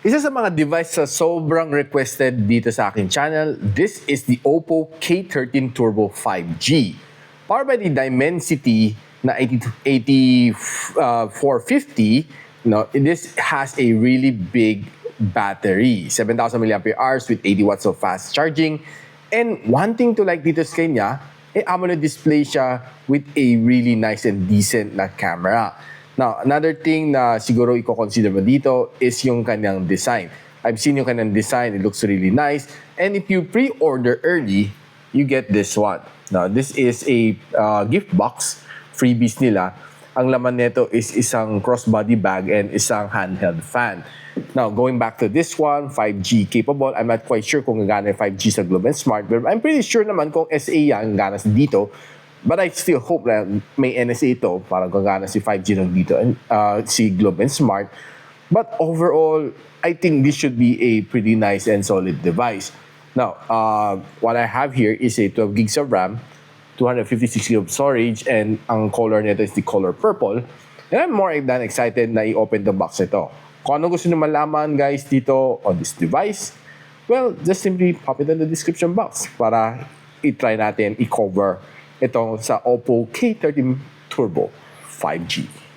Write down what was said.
Isa sa mga device sa sobrang requested dito sa aking channel, this is the Oppo K13 Turbo 5G. Powered by the Dimensity na 80, 80 uh, 450, no, this has a really big battery. 7,000 mAh with 80 watts of fast charging. And one thing to like dito sa kanya, eh, AMOLED display siya with a really nice and decent na camera. Now, another thing na siguro i-consider mo dito is yung kanyang design. I've seen yung kanyang design. It looks really nice. And if you pre-order early, you get this one. Now, this is a uh, gift box. Freebies nila. Ang laman nito is isang crossbody bag and isang handheld fan. Now, going back to this one, 5G capable. I'm not quite sure kung gagana yung 5G sa Globe and Smart, but I'm pretty sure naman kung SA yan, gagana dito. But I still hope na may NSA ito para gagana si 5G lang dito and uh, si Globe and Smart. But overall, I think this should be a pretty nice and solid device. Now, uh, what I have here is a 12 gigs of RAM, 256 gigs of storage, and ang color nito is the color purple. And I'm more than excited na i-open the box ito. Kung ano gusto nyo malaman guys dito on this device, well, just simply pop it in the description box para i-try natin i-cover ito sa Oppo K13 Turbo 5G.